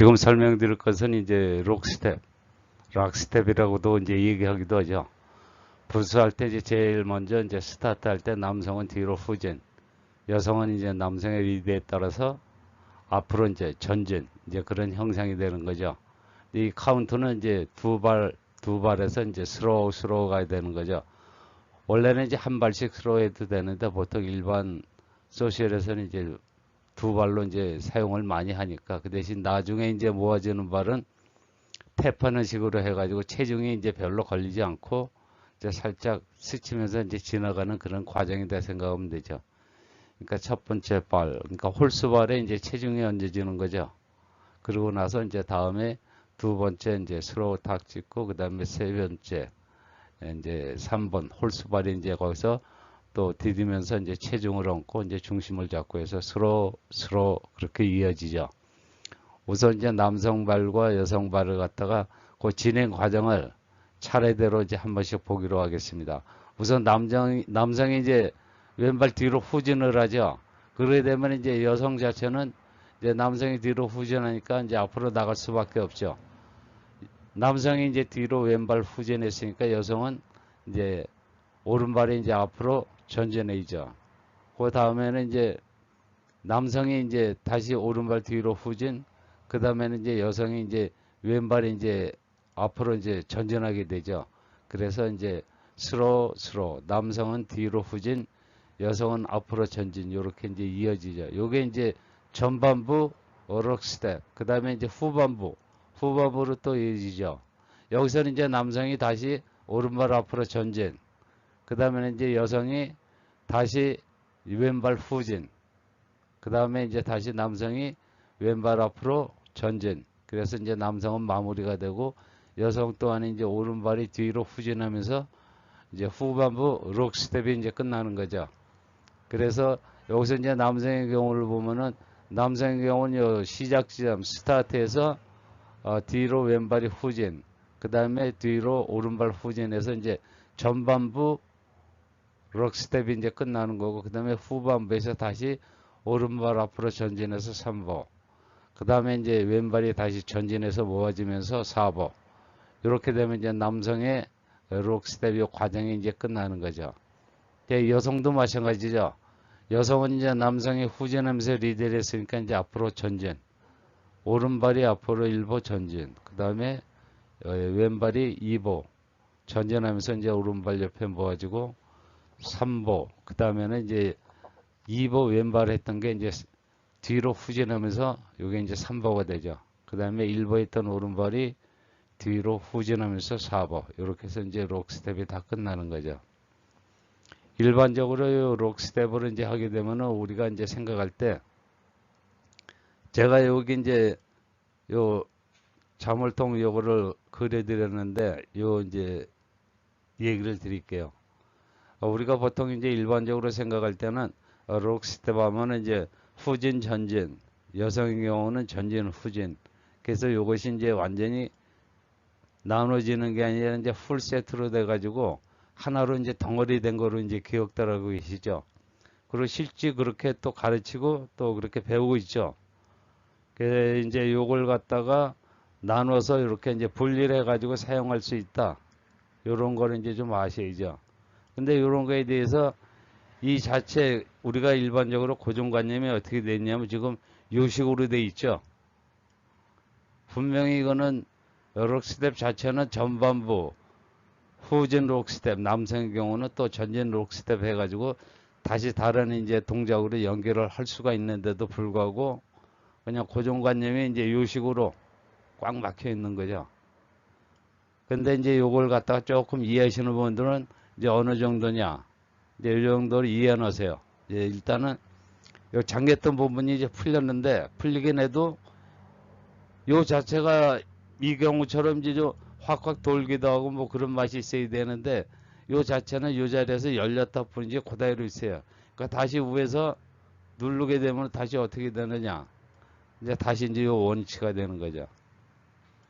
지금 설명드릴 것은 이제 록스텝, 락스텝이라고도 이제 얘기하기도 하죠. 부수할 때 이제 제일 먼저 이제 스타트 할 때 남성은 뒤로 후진, 여성은 이제 남성의 리드에 따라서 앞으로 이제 전진, 이제 그런 형상이 되는 거죠. 이 카운트는 이제 두 발, 두 발에서 이제 스로우, 스로우 가야 되는 거죠. 원래는 이제 한 발씩 스로우 해도 되는데 보통 일반 소셜에서는 이제 두 발로 이제 사용을 많이 하니까 그 대신 나중에 이제 모아지는 발은 탭하는 식으로 해가지고 체중이 이제 별로 걸리지 않고 이제 살짝 스치면서 이제 지나가는 그런 과정이다 생각하면 되죠. 그러니까 첫 번째 발, 그러니까 홀수발에 이제 체중이 얹어지는 거죠. 그러고 나서 이제 다음에 두 번째 이제 스로우 탁 찍고 그 다음에 세 번째 이제 3번 홀수발이 이제 거기서 또 디디면서 이제 체중을 얹고 이제 중심을 잡고 해서 스로 스로 그렇게 이어지죠. 우선 이제 남성 발과 여성 발을 갖다가 그 진행 과정을 차례대로 이제 한 번씩 보기로 하겠습니다. 우선 남성 남성이 이제 왼발 뒤로 후진을 하죠. 그러게 되면 이제 여성 자체는 이제 남성이 뒤로 후진하니까 이제 앞으로 나갈 수밖에 없죠. 남성이 이제 뒤로 왼발 후진했으니까 여성은 이제 오른발이 이제 앞으로 전진해이죠. 그 다음에는 이제 남성이 이제 다시 오른발 뒤로 후진, 그 다음에는 이제 여성이 이제 왼발이 이제 앞으로 이제 전진하게 되죠. 그래서 이제 스로 스로 남성은 뒤로 후진, 여성은 앞으로 전진 이렇게 이제 이어지죠. 요게 이제 전반부 어럭 스텝, 그 다음에 이제 후반부, 후반부로 또 이어지죠. 여기서는 이제 남성이 다시 오른발 앞으로 전진, 그 다음에는 이제 여성이 다시 왼발 후진, 그 다음에 이제 다시 남성이 왼발 앞으로 전진. 그래서 이제 남성은 마무리가 되고 여성 또한 이제 오른발이 뒤로 후진하면서 이제 후반부 록 스텝이 이제 끝나는 거죠. 그래서 여기서 이제 남성의 경우를 보면은 남성의 경우는 요 시작 지점 스타트에서 어, 뒤로 왼발이 후진, 그 다음에 뒤로 오른발 후진해서 이제 전반부 록 스텝이 이제 끝나는 거고 그 다음에 후반부에서 다시 오른발 앞으로 전진해서 3보. 그 다음에 이제 왼발이 다시 전진해서 모아지면서 4보. 이렇게 되면 이제 남성의 록 스텝이 과정이 이제 끝나는 거죠. 여성도 마찬가지죠. 여성은 이제 남성이 후진하면서 리드를 했으니까 이제 앞으로 전진. 오른발이 앞으로 1보 전진. 그 다음에 왼발이 2보. 전진하면서 이제 오른발 옆에 모아지고 3보 그 다음에는 이제 2보 왼발 했던 게 이제 뒤로 후진하면서 이게 이제 3보가 되죠. 그 다음에 1보 했던 오른발이 뒤로 후진하면서 4보 이렇게 해서 이제 록스텝이 다 끝나는 거죠. 일반적으로 록스텝을 이제 하게 되면은 우리가 이제 생각할 때 제가 여기 이제 요 자물통 요거를 그려드렸는데 요 이제 얘기를 드릴게요. 어, 우리가 보통 이제 일반적으로 생각할 때는 어, 록스텝 하면은 이제 후진 전진 여성의 경우는 전진 후진 그래서 이것이 이제 완전히 나눠지는 게 아니라 이제 풀 세트로 돼 가지고 하나로 이제 덩어리 된 거로 이제 기억들하고 계시죠. 그리고 실제 그렇게 또 가르치고 또 그렇게 배우고 있죠. 그래서 이제 요걸 갖다가 나눠서 이렇게 이제 분리를 해 가지고 사용할 수 있다. 요런 거를 이제 좀 아셔야죠. 근데 이런 거에 대해서 이 자체 우리가 일반적으로 고정관념이 어떻게 됐냐면 지금 요식으로 돼 있죠. 분명히 이거는 록스텝 자체는 전반부 후진 록스텝 남성의 경우는 또 전진 록스텝 해가지고 다시 다른 이제 동작으로 연결을 할 수가 있는데도 불구하고 그냥 고정관념이 이제 요식으로 꽉 막혀 있는 거죠. 근데 이제 요걸 갖다가 조금 이해하시는 분들은 이제 어느 정도냐. 이제 이 정도로 이해해 놓으세요. 이제 일단은 요 잠겼던 부분이 이제 풀렸는데 풀리긴 해도 요 자체가 이 경우처럼 이제 좀 확확 돌기도 하고 뭐 그런 맛이 있어야 되는데 요 자체는 요 자리에서 열렸다 뿐이지 그대로 있어요. 그러니까 다시 위에서 누르게 되면 다시 어떻게 되느냐. 이제 다시 이제 요 원치가 되는 거죠.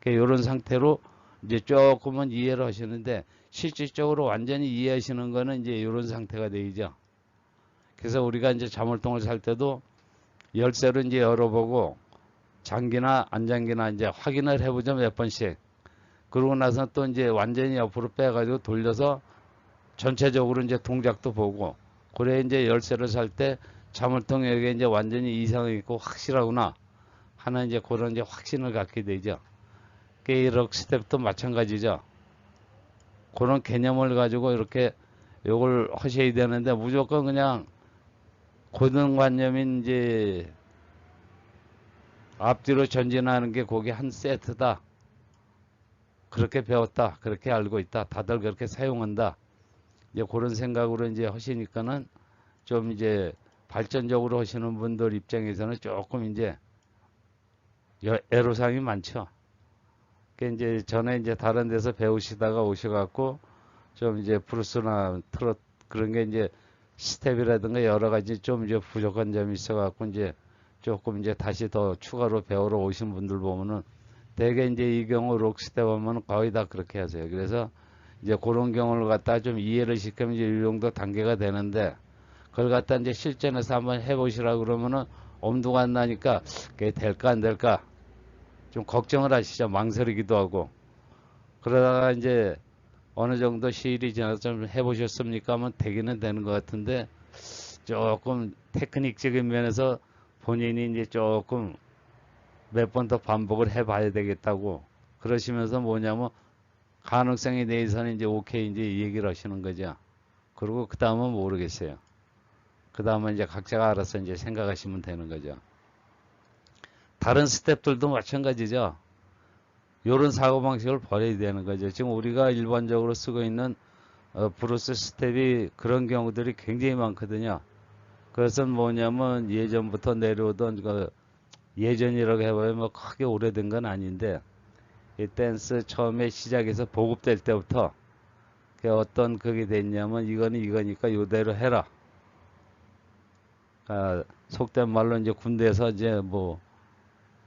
그러니까 이런 상태로 이제 조금은 이해를 하시는데 실질적으로 완전히 이해하시는 거는 이제 이런 상태가 되죠. 그래서 우리가 이제 자물통을 살 때도 열쇠로 이제 열어보고 장기나 안 장기나 이제 확인을 해보죠 몇 번씩. 그러고 나서 또 이제 완전히 옆으로 빼가지고 돌려서 전체적으로 이제 동작도 보고 그래 이제 열쇠를 살 때 자물통 여기에 이제 완전히 이상이 있고 확실하구나 하는 이제 그런 이제 확신을 갖게 되죠. 게이럭 스텝도 마찬가지죠. 그런 개념을 가지고 이렇게 요걸 하셔야 되는데 무조건 그냥 고등관념인 이제 앞뒤로 전진하는 게 거기 한 세트다. 그렇게 배웠다. 그렇게 알고 있다. 다들 그렇게 사용한다. 이제 그런 생각으로 이제 하시니까는 좀 이제 발전적으로 하시는 분들 입장에서는 조금 이제 여- 애로사항이 많죠. 그 이제 전에 이제 다른 데서 배우시다가 오셔갖고 좀 이제 브루스나 트롯 그런 게 이제 스텝이라든가 여러 가지 좀 이제 부족한 점이 있어갖고 이제 조금 이제 다시 더 추가로 배우러 오신 분들 보면은 대개 이제 이 경우 록스텝 하면 거의 다 그렇게 하세요. 그래서 이제 그런 경우를 갖다 좀 이해를 시키면 이제 이 정도 단계가 되는데 그걸 갖다 이제 실전에서 한번 해보시라 그러면은 엄두가 안 나니까 그게 될까 안 될까 좀 걱정을 하시죠. 망설이기도 하고 그러다가 이제 어느 정도 시일이 지나서 좀 해보셨습니까 하면 되기는 되는 것 같은데 조금 테크닉적인 면에서 본인이 이제 조금 몇 번 더 반복을 해봐야 되겠다고 그러시면서 뭐냐면 가능성에 대해서는 이제 오케이 이제 얘기를 하시는 거죠. 그리고 그 다음은 모르겠어요. 그 다음은 이제 각자가 알아서 이제 생각하시면 되는 거죠. 다른 스텝들도 마찬가지죠. 요런 사고방식을 버려야 되는 거죠. 지금 우리가 일반적으로 쓰고 있는 어, 브루스 스텝이 그런 경우들이 굉장히 많거든요. 그것은 뭐냐면 예전부터 내려오던 그 예전이라고 해봐야 뭐 크게 오래된 건 아닌데 이 댄스 처음에 시작해서 보급될 때부터 그 어떤 그게 됐냐면 이거는 이거니까 요대로 해라. 아, 속된 말로 이제 군대에서 이제 뭐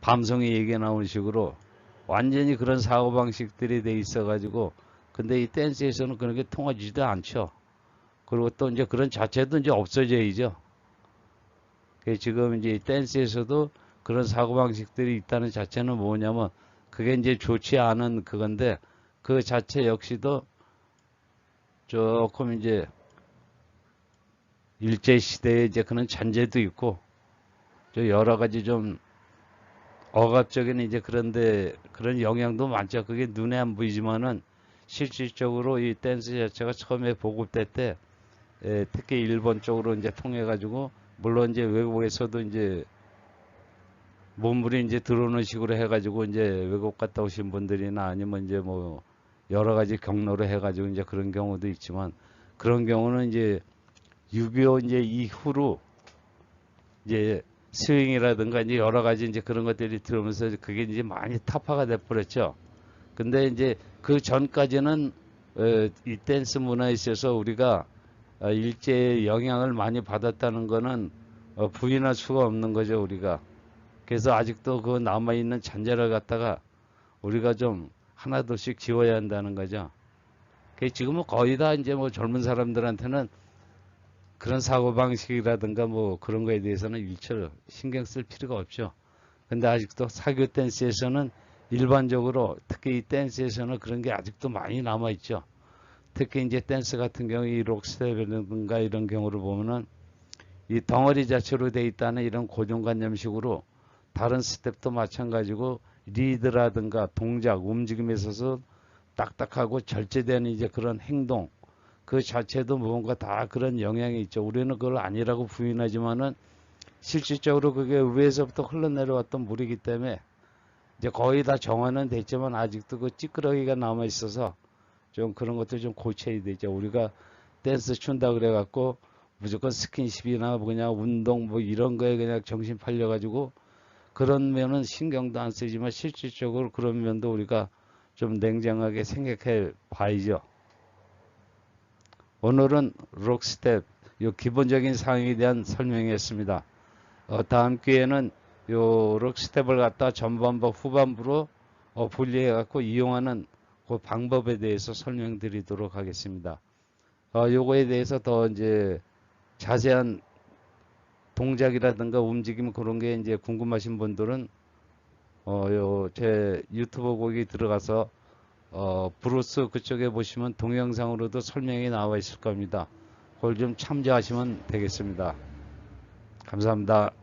밤송이 얘기 나오는 식으로 완전히 그런 사고방식들이 돼 있어가지고 근데 이 댄스에서는 그런 게 통하지도 않죠. 그리고 또 이제 그런 자체도 이제 없어져야죠. 그 지금 이제 이 댄스에서도 그런 사고방식들이 있다는 자체는 뭐냐면 그게 이제 좋지 않은 그건데 그 자체 역시도 조금 이제 일제 시대에 이제 그런 잔재도 있고 저 여러 가지 좀 억압 적인 이제 그런데 그런 영향도 많죠. 그게 눈에 안 보이지만은 실질적으로 이 댄스 자체가 처음에 보급될 때 에, 특히 일본 쪽으로 이제 통해 가지고 물론 이제 외국에서도 이제 몸물이 이제 들어오는 식으로 해가지고 이제 외국 갔다 오신 분들이나 아니면 이제 뭐 여러 가지 경로로 해가지고 이제 그런 경우도 있지만 그런 경우는 이제 6.25 이제 이후로 이제 스윙이라든가 이제 여러 가지 이제 그런 것들이 들어오면서 그게 이제 많이 타파가 돼버렸죠. 근데 이제 그 전까지는 어, 이 댄스 문화에 있어서 우리가 어, 일제의 영향을 많이 받았다는 거는 어, 부인할 수가 없는 거죠 우리가. 그래서 아직도 그 남아있는 잔재를 갖다가 우리가 좀 하나둘씩 지워야 한다는 거죠. 그 지금은 거의 다 이제 뭐 젊은 사람들한테는 그런 사고방식이라든가 뭐 그런 거에 대해서는 일절 신경 쓸 필요가 없죠. 근데 아직도 사교 댄스에서는 일반적으로 특히 이 댄스에서는 그런 게 아직도 많이 남아있죠. 특히 이제 댄스 같은 경우 이 록스텝이라든가 이런 경우를 보면은 이 덩어리 자체로 돼 있다는 이런 고정관념식으로 다른 스텝도 마찬가지고 리드라든가 동작, 움직임에 있어서 딱딱하고 절제되는 이제 그런 행동 그 자체도 뭔가 다 그런 영향이 있죠. 우리는 그걸 아니라고 부인하지만은 실질적으로 그게 위에서부터 흘러내려왔던 물이기 때문에 이제 거의 다 정화는 됐지만 아직도 그 찌끄러기가 남아 있어서 좀 그런 것들 좀 고쳐야 되죠. 우리가 댄스 춘다 그래갖고 무조건 스킨십이나 뭐 그냥 운동 뭐 이런 거에 그냥 정신 팔려가지고 그런 면은 신경도 안 쓰지만 실질적으로 그런 면도 우리가 좀 냉정하게 생각해 봐야죠. 오늘은 록스텝 요 기본적인 사항에 대한 설명이었습니다. 어, 다음 기회에는 요 록스텝을 갖다 전반부 후반부로 어, 분리해 갖고 이용하는 그 방법에 대해서 설명드리도록 하겠습니다. 어, 요거에 대해서 더 이제 자세한 동작이라든가 움직임 그런 게 이제 궁금하신 분들은 어, 요, 제 유튜브 거기 들어가서, 어, 브루스 그쪽에 보시면 동영상으로도 설명이 나와 있을 겁니다. 그걸 좀 참조하시면 되겠습니다. 감사합니다.